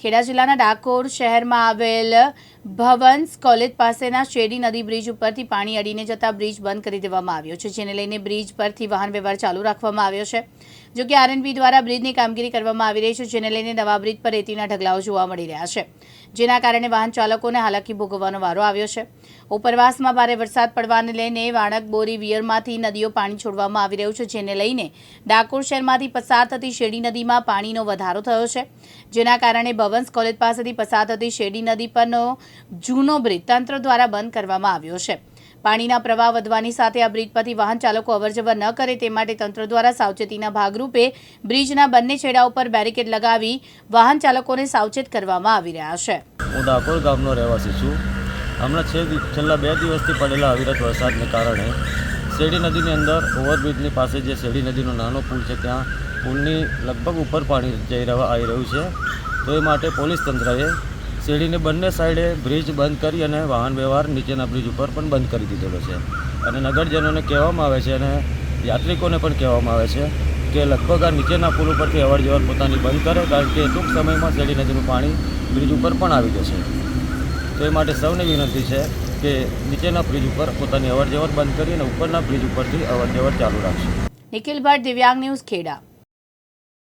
ખેડા જિલ્લાના ડાકોર શહેરમાં આવેલ ભવન્સ કોલેજ પાસેના શેરડી નદી બ્રિજ ઉપરથી પાણી અડીને જતા બ્રિજ બંધ કરી દેવામાં આવ્યો છે, જેને લઈને બ્રિજ પરથી વાહન વ્યવહાર ચાલુ રાખવામાં આવ્યો છે. જો કે આરએનબી દ્વારા બ્રિજની કામગીરી કરવામાં આવી રહી છે, જેને લઈને નવા બ્રિજ પર રેતીના ઢગલાઓ જોવા મળી રહ્યા છે, જેના કારણે વાહન ચાલકોને હાલાકી ભોગવવાનો વારો આવ્યો છે. ઉપરવાસમાં ભારે વરસાદ પડવાને લઈને વાણક બોરી વિયરમાંથી નદીઓ પાણી છોડવામાં આવી રહ્યું છે, જેને લઈને ડાકોર શહેરમાંથી પસાર થતી શેરડી નદીમાં પાણીનો વધારો થયો છે, જેના કારણે ભવન્સ કોલેજ પાસેથી પસાર થતી શેરડી નદી પરનો જૂનો બ્રિજ તંત્ર દ્વારા બંધ કરવામાં આવ્યો છે. પાણીના પ્રવાહ વધવાની સાથે આ બ્રિજ પરથી વાહન ચાલકો અવરજવર ન કરે તે માટે તંત્ર દ્વારા સાવચેતીના ભાગરૂપે બ્રિજના બંને છેડા ઉપર બેરિકેડ લગાવી વાહન ચાલકોને સાવચેત કરવામાં આવી રહ્યા છે. હું ડાકોર ગામનો રહેવાસી છું. હમણાં છે છેલ્લા બે દિવસથી પડેલા અવિરત વરસાદને કારણે શેરડી નદીની અંદર ઓવરબ્રિજની પાસે જે શેરડી નદીનો નાનો પુલ છે, ત્યાં પુલની લગભગ ઉપર પાણી જઈ રહેવા આવી રહ્યું છે. તો એ માટે પોલીસ તંત્રએ શેરડીની બંને સાઈડે બ્રિજ બંધ કરી અને વાહન વ્યવહાર નીચેના બ્રિજ ઉપર પણ બંધ કરી દીધેલો છે. અને નગરજનોને કહેવામાં આવે છે અને યાત્રિકોને પણ કહેવામાં આવે છે કે લગભગ આ નીચેના પુલ ઉપરથી અવર જવર પોતાની બંધ કરે કારણ કે ટૂંક સમયમાં શેરડી નદીનું પાણી બ્રિજ ઉપર પણ આવી જશે. તો એ માટે સૌને વિનંતી છે કે નીચેના બ્રિજ ઉપર પોતાની અવર જવર બંધ કરી અને ઉપરના બ્રિજ ઉપરથી અવર જવર ચાલુ રાખશે. નિખિલ ભટ્ટ દિવ્યાંગ ન્યૂઝ ખેડા.